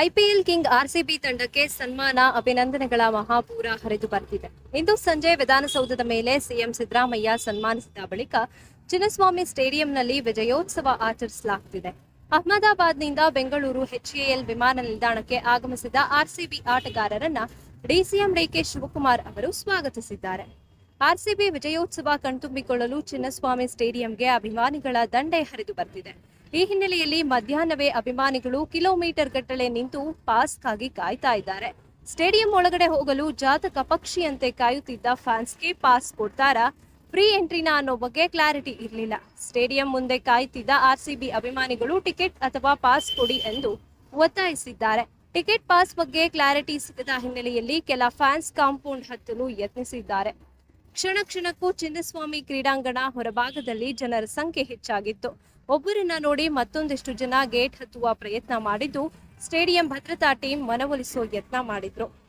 IPL king RCB ತಂಡಕ್ಕೆ ಸನ್ಮಾನ, ಅಭಿನಂದನೆಗಳ ಮಹಾಪೂರ ಹರಿದು ಬರ್ತಿದೆ. ಇಂದು ಸಂಜೆ ವಿಧಾನಸೌಧದ ಮೇಲೆ ಸಿಎಂ ಸಿದ್ದರಾಮಯ್ಯ ಸನ್ಮಾನಿಸಿದ ಬಳಿಕ ಚಿನ್ನಸ್ವಾಮಿ ಸ್ಟೇಡಿಯಂನಲ್ಲಿ ವಿಜಯೋತ್ಸವ ಆಚರಿಸಲಾಗುತ್ತಿದೆ ಅಹಮದಾಬಾದ್ನಿಂದ ಬೆಂಗಳೂರು ಎಚ್ಎಎಲ್ ವಿಮಾನ ನಿಲ್ದಾಣಕ್ಕೆ ಆಗಮಿಸಿದ ಆರ್ಸಿಬಿ ಆಟಗಾರರನ್ನ ಡಿಸಿಎಂ ಡಿಕೆ ಶಿವಕುಮಾರ್ ಅವರು ಸ್ವಾಗತಿಸಿದ್ದಾರೆ. ಆರ್ಸಿಬಿ ವಿಜಯೋತ್ಸವ ಕಣ್ತುಂಬಿಕೊಳ್ಳಲು ಚಿನ್ನಸ್ವಾಮಿ ಸ್ಟೇಡಿಯಂಗೆ ಅಭಿಮಾನಿಗಳ ದಂಡೆ ಹರಿದು ಬರ್ತಿದೆ. ಈ ಹಿನ್ನೆಲೆಯಲ್ಲಿ ಮಧ್ಯಾಹ್ನವೇ ಅಭಿಮಾನಿಗಳು ಕಿಲೋಮೀಟರ್ ಗಟ್ಟಲೆ ನಿಂತು ಪಾಸ್ಗಾಗಿ ಕಾಯ್ತಾ ಇದ್ದಾರೆ. ಸ್ಟೇಡಿಯಂ ಒಳಗಡೆ ಹೋಗಲು ಜಾತಕ ಪಕ್ಷಿಯಂತೆ ಕಾಯುತ್ತಿದ್ದ ಫ್ಯಾನ್ಸ್ಗೆ ಪಾಸ್ ಕೊಡ್ತಾರಾ? ಫ್ರೀ ಎಂಟ್ರಿನ ಅನ್ನೋ ಬಗ್ಗೆ ಕ್ಲಾರಿಟಿ ಇರಲಿಲ್ಲ. ಸ್ಟೇಡಿಯಂ ಮುಂದೆ ಕಾಯುತ್ತಿದ್ದ ಆರ್ಸಿಬಿ ಅಭಿಮಾನಿಗಳು ಟಿಕೆಟ್ ಅಥವಾ ಪಾಸ್ ಕೊಡಿ ಎಂದು ಒತ್ತಾಯಿಸಿದ್ದಾರೆ. ಟಿಕೆಟ್ ಪಾಸ್ ಬಗ್ಗೆ ಕ್ಲಾರಿಟಿ ಸಿಗದ ಹಿನ್ನೆಲೆಯಲ್ಲಿ ಕೆಲ ಫ್ಯಾನ್ಸ್ ಕಾಂಪೌಂಡ್ ಹತ್ತಲು ಯತ್ನಿಸಿದ್ದಾರೆ. ಕ್ಷಣ ಕ್ಷಣಕ್ಕೂ ಚಿನ್ನಸ್ವಾಮಿ ಕ್ರೀಡಾಂಗಣ ಹೊರಭಾಗದಲ್ಲಿ ಜನರ ಸಂಖ್ಯೆ ಹೆಚ್ಚಾಗಿತ್ತು. ಒಬ್ಬರನ್ನ ನೋಡಿ ಮತ್ತೊಂದಿಷ್ಟು ಜನ ಗೇಟ್ ಹತ್ತುವ ಪ್ರಯತ್ನ ಮಾಡಿದ್ದು, ಸ್ಟೇಡಿಯಂ ಭದ್ರತಾ ಟೀಮ್ ಮನವೊಲಿಸುವ ಯತ್ನ ಮಾಡಿದ್ರು.